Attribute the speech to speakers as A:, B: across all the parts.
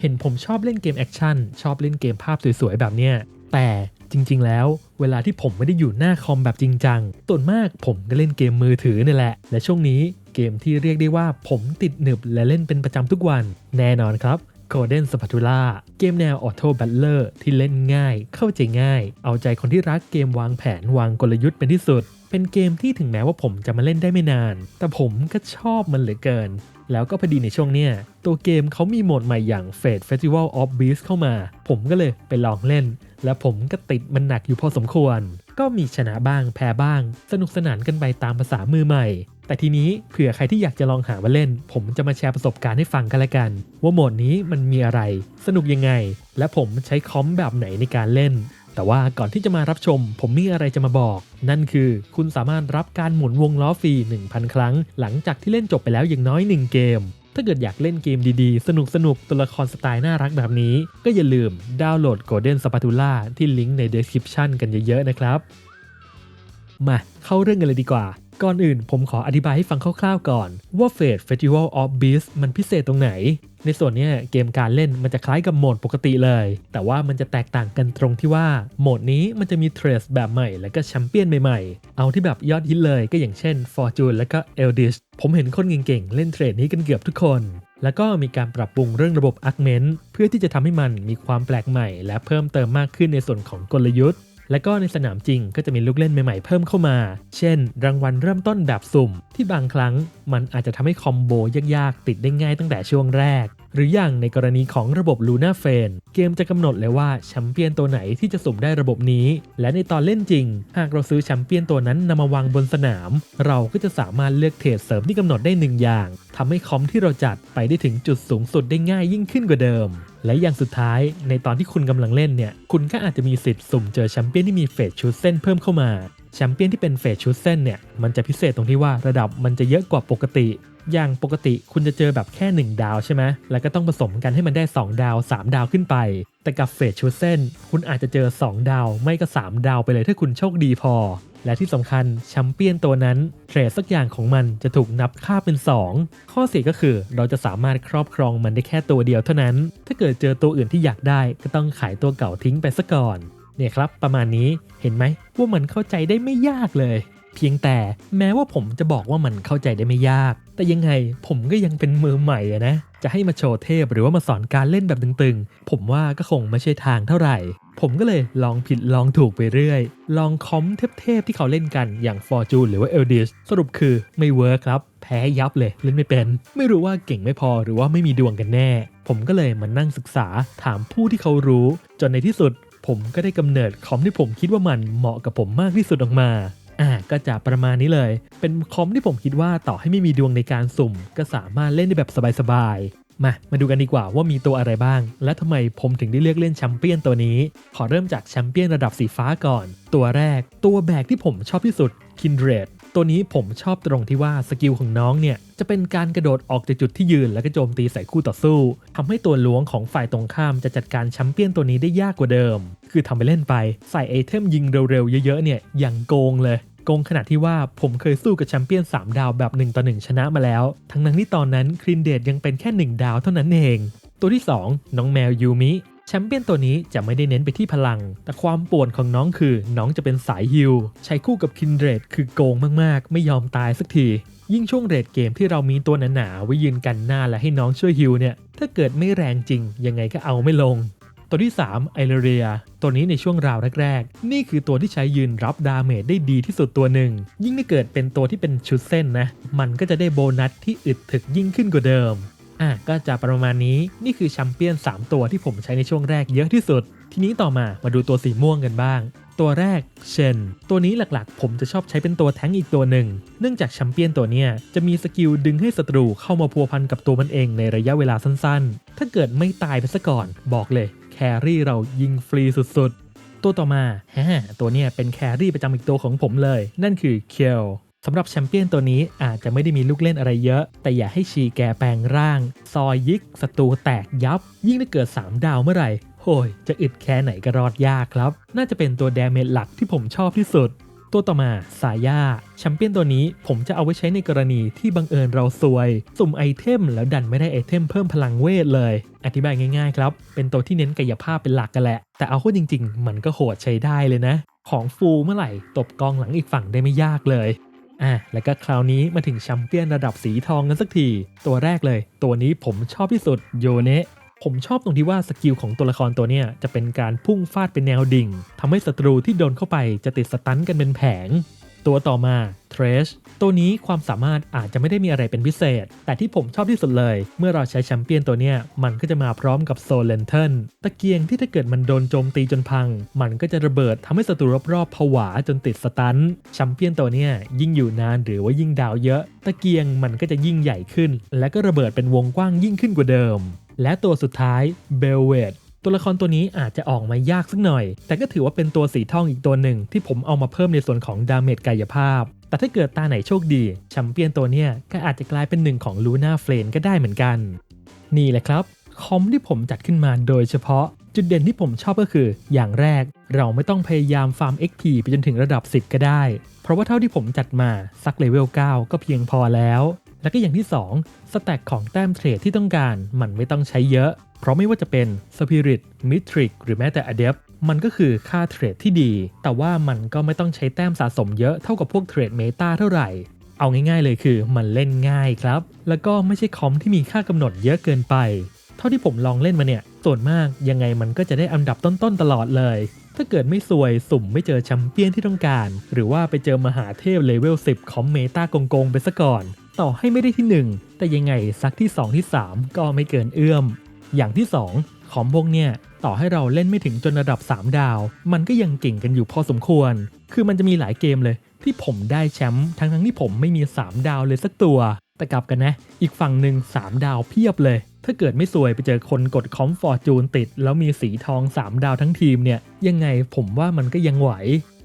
A: เห็นผมชอบเล่นเกมแอคชั่นชอบเล่นเกมภาพสวยๆแบบเนี้ยแต่จริงๆ แล้วเวลาที่ผมไม่ได้อยู่หน้าคอมแบบจริงจังส่วนมากผมก็เล่นเกมมือถือนี่แหละ และช่วงนี้เกมที่เรียกได้ว่าผมติดหนึบและเล่นเป็นประจำทุกวัน แน่นอนครับ Golden Spatula เกมแนว Auto Battler ที่เล่นง่าย เข้าใจง่าย เอาใจคนที่รักเกมวางแผนวางกลยุทธ์เป็นที่สุด เป็นเกมที่ถึงแม้ว่าผมจะมาเล่นได้ไม่นาน แต่ผมก็ชอบมันเหลือเกิน แล้วก็พอดีในช่วงเนี้ยตัวเกมเขามีโหมดใหม่อย่าง Fate Festival of Beasts เข้ามา ผมก็เลยไปลองเล่น และผมก็ติดมันหนักอยู่พอสมควร ก็มีชนะบ้างแพ้บ้าง สนุกสนานกันไปตามภาษามือใหม่ แต่ทีนี้เผื่อใครที่อยากจะลองหามาเล่น ผมจะมาแชร์ประสบการณ์ให้ฟังกันละกัน ว่าโหมดนี้มันมีอะไร สนุกยังไง และผมใช้คอมแบบไหนในการเล่น แต่ว่าก่อนที่จะมารับชม ผมมีอะไรจะมาบอก นั่นคือคุณสามารถรับการหมุนวงล้อฟรี 1,000 ครั้ง หลังจากที่เล่นจบไปแล้วอย่างน้อย 1 เกม ถ้าเกิดอยากเล่นเกมดีๆ สนุกสนุกๆตัวละครสไตล์น่ารักแบบนี้ ก็อย่าลืมดาวน์โหลด Golden Spatula ที่ลิงก์ใน description กันเยอะๆนะครับ มาเข้าเรื่องกันเลยดีกว่า ก่อนอื่นผมขออธิบายให้ฟังคร่าวๆก่อน ว่า Fate Festival of Beasts มันพิเศษตรงไหน ในส่วนนี้เกมการเล่นมันจะคล้ายกับโหมดปกติเลย แต่ว่ามันจะแตกต่างกันตรงที่ว่าโหมดนี้มันจะมีเทรสแบบใหม่ และก็แชมเปี้ยนใหม่ๆ เอาที่แบบยอดฮิตเลยก็อย่างเช่น Fortune และก็ Eldritch ผมเห็นคนเก่งๆ เล่นเทรดนี้กันเกือบทุกคนแล้วก็มีการปรับปรุงเรื่องระบบ Augment เพื่อที่จะทำให้มันมีความแปลกใหม่ และเพิ่มเติมมากขึ้นในส่วนของกลยุทธ์ และก็ในสนามจริงก็จะมีลูกเล่นใหม่ๆเพิ่มเข้ามา เช่น รางวัลเริ่มต้นแบบสุ่ม ที่บางครั้งมันอาจจะทำให้คอมโบยากๆ ติดได้ง่ายตั้งแต่ช่วงแรก หรืออย่างในกรณีของระบบ Luna f a n เกมจะกำหนดเลยว่าแชมเปี้ยนตัวไหนที่จะสุ่มได้ระบบนี้ และในตอนเล่นจริง หากเราซื้อแชมเปี้ยนตัวนั้นนำมาวางบนสนาม เราก็จะสามารถเลือกเทรดเสริมที่กำหนดได้หนึ่งอย่างทำให้คอมที่เราจัดไปได้ถึงจุดสูงสุดได้ง่ายยิ่งขึ้นกว่าเดิม และอย่างสุดท้ายในตอนที่คุณกำลังเล่นเนี่ย คุณก็อาจจะมีสิทธิ์สุ่มเจอแชมเปี้ยนที่มีเฟสชูเส้นเพิ่มเข้ามาแชมเปี้ยนที่เป็นเฟสชูเส้นเนี่ยมันจะพิเศษตรงที่ว่าระดับมันจะเยอะกว่าปกติอย่างปกติคุณจะเจอแบบแค่ 1 ดาวใช่ไหม แล้วก็ต้องผสมกันให้มันได้ 2 ดาว 3 ดาวขึ้นไป แต่กับเฟสชูเส้นคุณอาจจะเจอ 2 ดาว ไม่ก็ 3 ดาวไปเลยถ้าคุณโชคดีพอ และที่สำคัญแชมเปี้ยนตัวนั้น เทรดสักอย่างของมันจะถูกนับค่าเป็น 2 ข้อเสียก็คือเราจะสามารถครอบครองมันได้แค่ตัวเดียวเท่านั้น ถ้าเกิดเจอตัวอื่นที่อยากได้ก็ต้องขายตัวเก่าทิ้งไปซะก่อน เนี่ยครับประมาณนี้เห็นไหมว่ามันเข้าใจได้ไม่ยากเลย เพียงแต่แม้ว่าผมจะบอกว่ามันเข้าใจได้ไม่ยาก แต่ยังไงผมก็ยังเป็นมือใหม่อะนะ จะให้มาโชว์เทพหรือว่ามาสอนการเล่นแบบตึงๆ ผมว่าก็คงไม่ใช่ทางเท่าไหร่ ผมก็เลยลองผิดลองถูกไปเรื่อย ลองคอมเทพๆที่เขาเล่นกันอย่าง Fortune หรือว่า Eldritch สรุปคือไม่เวิร์คครับ แพ้ยับเลยเล่นไม่เป็น ไม่รู้ว่าเก่งไม่พอหรือว่าไม่มีดวงกันแน่ ผมก็เลยมานั่งศึกษาถามผู้ที่เขารู้ จนในที่สุด ผมก็ได้กำเนิดคอมที่ผมคิดว่ามันเหมาะกับผมมากที่สุดออกมา อ่าก็จะประมาณนี้เลย เป็นคอมที่ผมคิดว่าต่อให้ไม่มีดวงในการสุ่ม ก็สามารถเล่นได้แบบสบายๆ มา มาดูกันดีกว่าว่ามีตัวอะไรบ้าง และทำไมผมถึงได้เลือกเล่นแชมเปี้ยนตัวนี้ ขอเริ่มจากแชมเปี้ยนระดับสีฟ้าก่อน ตัวแรก ตัวแบกที่ผมชอบที่สุด Kindred ตัวนี้ผมชอบตรงที่ว่าสกิลของน้องเนี่ย จะเป็นการกระโดดออกจากจุดที่ยืน แล้วก็โจมตีใส่คู่ต่อสู้ทำให้ตัวล้วงของฝ่ายตรงข้ามจะจัดการแชมเปี้ยนตัวนี้ได้ยากกว่าเดิม คือทำไปเล่นไป ใส่ไอเทมยิงเร็วๆ เยอะๆเนี่ยอย่างโกงเลย โกงขนาดที่ว่าผมเคยสู้กับแชมเปี้ยน 3 ดาวแบบ 1 ต่อ 1 ชนะมาแล้ว ทั้งนั้นที่ตอนนั้นครินเดดยังเป็นแค่ 1 ดาวเท่านั้นเอง ตัวที่ 2 น้องแมวยูมิแชมเปี้ยนตัวนี้จะไม่ได้เน้นไปที่พลัง แต่ความป่วนของน้องคือน้องจะเป็นสายฮิลใช้คู่กับคินเดรดคือโกงมากๆ ไม่ยอมตายสักที ยิ่งช่วงเรดเกมที่เรามีตัวหนาๆไว้ยืนกันหน้าและให้น้องช่วยฮิลเนี่ย ถ้าเกิดไม่แรงจริง ยังไงก็เอาไม่ลง ตัวที่ 3 ไอเลเรีย ตัวนี้ในช่วงราวแรกๆ นี่คือตัวที่ใช้ยืนรับดาเมจได้ดีที่สุดตัวหนึ่ง ยิ่งถ้าเกิดเป็นตัวที่เป็นชุดเส้นนะ มันก็จะได้โบนัสที่อึดถึกยิ่งขึ้นกว่าเดิม อะก็จะประมาณนี้ นี่คือแชมเปี้ยน 3 ตัวที่ผมใช้ในช่วงแรกเยอะที่สุด ทีนี้ต่อมามาดูตัวสีม่วงกันบ้าง ตัวแรกเชน ตัวนี้หลักๆ ผมจะชอบใช้เป็นตัวแท้งอีกตัวหนึ่ง เนื่องจากแชมเปี้ยนตัวเนี้ยจะมีสกิลดึงให้ศัตรูเข้ามาพัวพันกับตัวมันเองในระยะเวลาสั้นๆ ถ้าเกิดไม่ตายไปซะก่อนบอกเลย รี่เรายิงฟรีสุดๆ ตัวต่อมาฮะตัวเนี้ยเป็นแครี่ประจำอีกตัวของผมเลย นั่นคือเคียวสำหรับแชมเปี้ยนตัวนี้อาจจะไม่ได้มีลูกเล่นอะไรเยอะ แต่อย่าให้ชีแกแปลงร่าง ซอยยิกศัตรูแตกยับ ยิ่งถ้าเกิด 3 ดาวเมื่อไหร่โหยจะอึดแค่ไหนก็รอดยากครับ น่าจะเป็นตัวแดเมจหลักที่ผมชอบที่สุด ตัวต่อมาสายาแชมเปี้ยนตัวนี้ผมจะเอาไว้ใช้ในกรณีที่บังเอิญเราซวย สุ่มไอเทมแล้วดันไม่ได้ไอเทมเพิ่มพลังเวทเลย อธิบายง่ายๆครับ เป็นตัวที่เน้นกายภาพเป็นหลักกันแหละ แต่เอาเข้าจริงๆ มันก็โหดใช้ได้เลยนะ ของฟูเมื่อไหร่ตบกองหลังอีกฝั่งได้ไม่ยากเลยอะแล้วก็คราวนี้มาถึงแชมเปี้ยนระดับสีทองกันสักที ตัวแรกเลย ตัวนี้ผมชอบที่สุดโยเนะ ผมชอบตรงที่ว่าสกิลของตัวละครตัวเนี้ยจะเป็นการพุ่งฟาดเป็นแนวดิ่งทำให้ศัตรูที่โดนเข้าไปจะติดสตันกันเป็นแผง ตัวต่อมา Trash ตัวนี้ความสามารถอาจจะไม่ได้มีอะไรเป็นพิเศษ แต่ที่ผมชอบที่สุดเลย เมื่อเราใช้แชมเปี้ยนตัวเนี้ยมันก็จะมาพร้อมกับโซเลนเทนตะเกียงที่ถ้าเกิดมันโดนโจมตีจนพัง มันก็จะระเบิดทำให้ศัตรูรอบๆผวาจนติดสตันแชมเปี้ยนตัวเนี้ยยิ่งอยู่นานหรือว่ายิ่งดาวเยอะ ตะเกียงมันก็จะยิ่งใหญ่ขึ้น และก็ระเบิดเป็นวงกว้างยิ่งขึ้นกว่าเดิม และตัวสุดท้ายเบลเวดตัวละครตัวนี้อาจจะออกมายากสักหน่อย แต่ก็ถือว่าเป็นตัวสีทองอีกตัวหนึ่งที่ผมเอามาเพิ่มในส่วนของดาเมจกายภาพ แต่ถ้าเกิดตาไหนโชคดีแชมเปี้ยนตัวเนี้ยก็อาจจะกลายเป็นหนึ่งของลูน่าเฟลนก็ได้เหมือนกัน นี่แหละครับ คอมที่ผมจัดขึ้นมาโดยเฉพาะ จุดเด่นที่ผมชอบก็คือ อย่างแรก เราไม่ต้องพยายามฟาร์ม XP ไปจนถึงระดับ 10 ก็ได้ เพราะว่าเท่าที่ผมจัดมาสักเลเวล 9 ก็เพียงพอแล้ว แล้วก็อย่างที่ 2 สแต็กของแต้มเทรดที่ต้องการมันไม่ต้องใช้เยอะ เพราะไม่ว่าจะเป็น Spirit Mythic หรือแม้แต่ Adept มันก็คือค่าเทรดที่ดี แต่ว่ามันก็ไม่ต้องใช้แต้มสะสมเยอะเท่ากับพวกเทรดเมตาเท่าไหร่ เอาง่ายๆเลยคือมันเล่นง่ายครับ แล้วก็ไม่ใช่คอมที่มีค่ากำหนดเยอะเกินไป เท่าที่ผมลองเล่นมาเนี่ย ส่วนมากยังไงมันก็จะได้อันดับต้นๆตลอดเลย ถ้าเกิดไม่ซวยสุ่มไม่เจอแชมเปี้ยนที่ต้องการ หรือว่าไปเจอมหาเทพเลเวล10คอมเมตาโกงๆไปซะก่อน ต่อให้ไม่ได้ที่ 1 แต่ยังไงสักที่ 2 ที่ 3 ก็ไม่เกินเอื้อม อย่างที่ 2 ของพวกเนี่ย ต่อให้เราเล่นไม่ถึงจนระดับ 3 ดาว มันก็ยังเก่งกันอยู่พอสมควร คือมันจะมีหลายเกมเลย ที่ผมได้แชมป์ทั้งทั้งที่ผมไม่มี 3 ดาวเลยสักตัว แต่กลับกันนะ อีกฝั่งหนึ่ง3 ดาวเพียบเลย ถ้าเกิดไม่สวยไปเจอคนกดคอมฟอร์จูนติด แล้วมีสีทอง 3 ดาวทั้งทีมเนี่ยยังไงผมว่ามันก็ยังไหว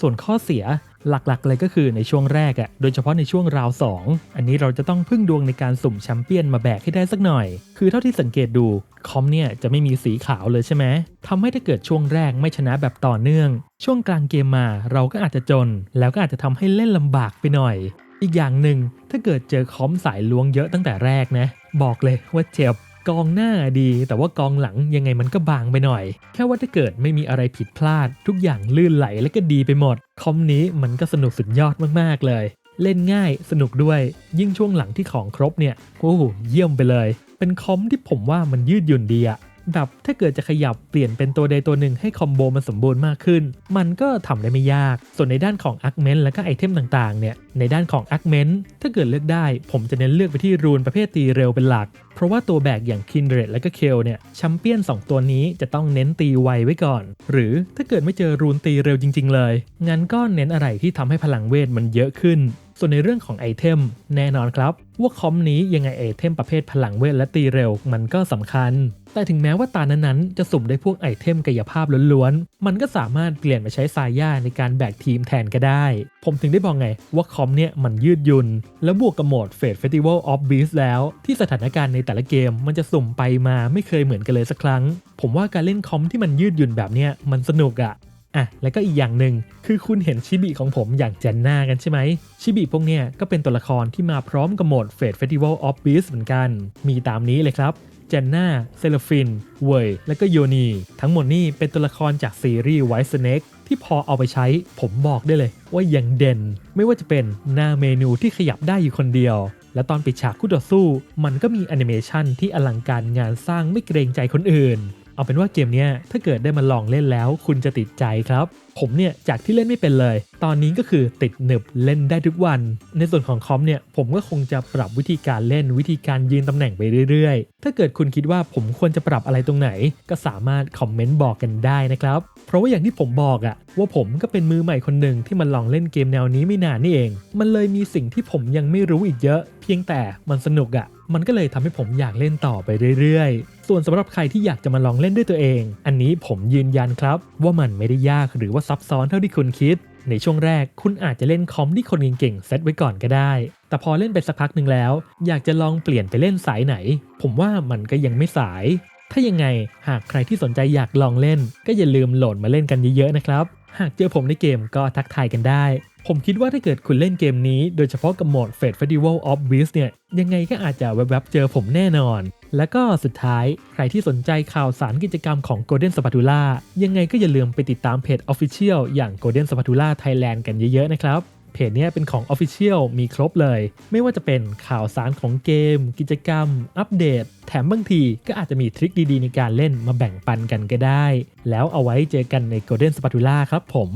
A: ส่วนข้อเสีย หลักๆ เลยก็คือในช่วงแรกอะ่ะ โดยเฉพาะในช่วงราว 2 อันนี้เราจะต้องพึ่งดวงในการสุ่มแชมเปี้ยนมาแบกให้ได้สักหน่อย คือเท่าที่สังเกตดูคอมเนี่ยจะไม่มีสีขาวเลยใช่ไหมทำให้ถ้าเกิดช่วงแรกไม่ชนะแบบต่อเนื่อง ช่วงกลางเกมมาเราก็อาจจะจน แล้วก็อาจจะทำให้เล่นลำบากไปหน่อย อีกอย่างหนึ่งถ้าเกิดเจอคอมสายล้วงเยอะตั้งแต่แรกนะ บอกเลยว่าเจ็บ กองหน้าดี แต่ว่ากองหลังยังไงมันก็บางไปหน่อย แค่ว่าถ้าเกิดไม่มีอะไรผิดพลาด ทุกอย่างลื่นไหลและก็ดีไปหมด คอมนี้มันก็สนุกสุดยอดมากๆเลย เล่นง่ายสนุกด้วย ยิ่งช่วงหลังที่ของครบเนี่ยโอ้โหเยี่ยมไปเลย เป็นคอมที่ผมว่ามันยืดหยุ่นดีอะ แบบถ้าเกิดจะขยับเปลี่ยนเป็นตัวใดตัวหนึ่งให้คอมโบมันสมบูรณ์มากขึ้น มันก็ทำได้ไม่ยาก ส่วนในด้านของอาร์คเมนต์และก็ไอเทมต่างๆเนี่ยในด้านของอาร์คเมนต์ถ้าเกิดเลือกได้ ผมจะเน้นเลือกไปที่รูนประเภทตีเร็วเป็นหลัก เพราะว่าตัวแบกอย่างคินเดรและก็เคลเนี่ยแชมเปี้ยน 2 ตัวนี้จะต้องเน้นตีไวไว้ก่อน หรือถ้าเกิดไม่เจอรูนตีเร็วจริง ๆ เลยงั้นก็เน้นอะไรที่ทำให้พลังเวทมันเยอะขึ้น ส่วนในเรื่องของไอเทมแน่นอนครับ ว่าคอมนี้ยังไงไอเทมประเภทพลังเวทและตีเร็วมันก็สำคัญ แต่ถึงแม้ว่าตานั้นๆ จะสุ่มได้พวกไอเทมกายภาพล้วนๆ มันก็สามารถเปลี่ยนมาใช้สายย่าในการแบกทีมแทนก็ได้ ผมถึงได้บอกไงว่าคอมเนี่ยมันยืดหยุ่นแล้วบวกกับโหมด Fate Festival of Beasts แล้วที่สถานการณ์ในแต่ละเกมมันจะสุ่มไปมาไม่เคยเหมือนกันเลยสักครั้ง ผมว่าการเล่นคอมที่มันยืดหยุ่นแบบเนี้ยมันสนุกอะ อะแล้วก็อีกอย่างหนึ่งคือคุณเห็นชิบิของผมอย่างเจนน่ากันใช่ไหมชิบิพวกเนี้ยก็เป็นตัวละครที่มาพร้อมกับโหมด Fate Festival of Beasts เหมือนกัน มีตามนี้เลยครับเจนน่าเซลฟิน เวยและก็โยนี ทั้งหมดนี่เป็นตัวละครจากซีรีส์ไวท์สเน็กที่พอเอาไปใช้ผมบอกได้เลยว่ายังเด่น ไม่ว่าจะเป็นหน้าเมนูที่ขยับได้อยู่คนเดียว และตอนปิดฉากคู่ต่อสู้ มันก็มีแอนิเมชันที่อลังการงานสร้างไม่เกรงใจคนอื่น เอาเป็นว่าเกมนี้ถ้าเกิดได้มาลองเล่นแล้วคุณจะติดใจครับ ผมเนี่ยจากที่เล่นไม่เป็นเลย ตอนนี้ก็คือติดหนึบเล่นได้ทุกวัน ในส่วนของคอมเนี่ยผมก็คงจะปรับวิธีการเล่นวิธีการยืนตำแหน่งไปเรื่อยๆ ถ้าเกิดคุณคิดว่าผมควรจะปรับอะไรตรงไหน ก็สามารถคอมเมนต์บอกกันได้นะครับ เพราะว่าอย่างที่ผมบอกอะว่าผมก็เป็นมือใหม่คนหนึ่งที่มันลองเล่นเกมแนวนี้ไม่นานนี่เอง มันเลยมีสิ่งที่ผมยังไม่รู้อีกเยอะ เพียงแต่มันสนุกอะ มันก็เลยทำให้ผมอยากเล่นต่อไปเรื่อยๆ ส่วนสำหรับใครที่อยากจะมาลองเล่นด้วยตัวเอง อันนี้ผมยืนยันครับ ว่ามันไม่ได้ยากหรือว่าซับซ้อนเท่าที่คุณคิด ในช่วงแรกคุณอาจจะเล่นคอมที่คนเก่งๆเซตไว้ก่อนก็ได้ แต่พอเล่นไปสักพักหนึ่งแล้ว อยากจะลองเปลี่ยนไปเล่นสายไหน ผมว่ามันก็ยังไม่สาย ถ้ายังไงหากใครที่สนใจอยากลองเล่น ก็อย่าลืมโหลดมาเล่นกันเยอะๆนะครับ หากเจอผมในเกมก็ทักทายกันได้ ผมคิดว่าถ้าเกิดคุณเล่นเกมนี้ โดยเฉพาะกับโหมด Fate Festival of b e a s t เนี่ย ยังไงก็อาจจะแวบๆเจอผมแน่นอน แล้วก็สุดท้ายใครที่สนใจข่าวสารกิจกรรมของ Golden Spatula ยังไงก็อย่าลืมไปติดตามเพจ Official อย่าง Golden Spatula Thailand กันเยอะๆนะครับเพจนี้เป็นของ Official มีครบเลย ไม่ว่าจะเป็นข่าวสารของเกม กิจกรรม อัปเดต แถมบางทีก็อาจจะมีทริคดีๆ ในการเล่นมาแบ่งปันกันก็ได้ แล้วเอาไว้เจอกันใน Golden Spatula ครับผม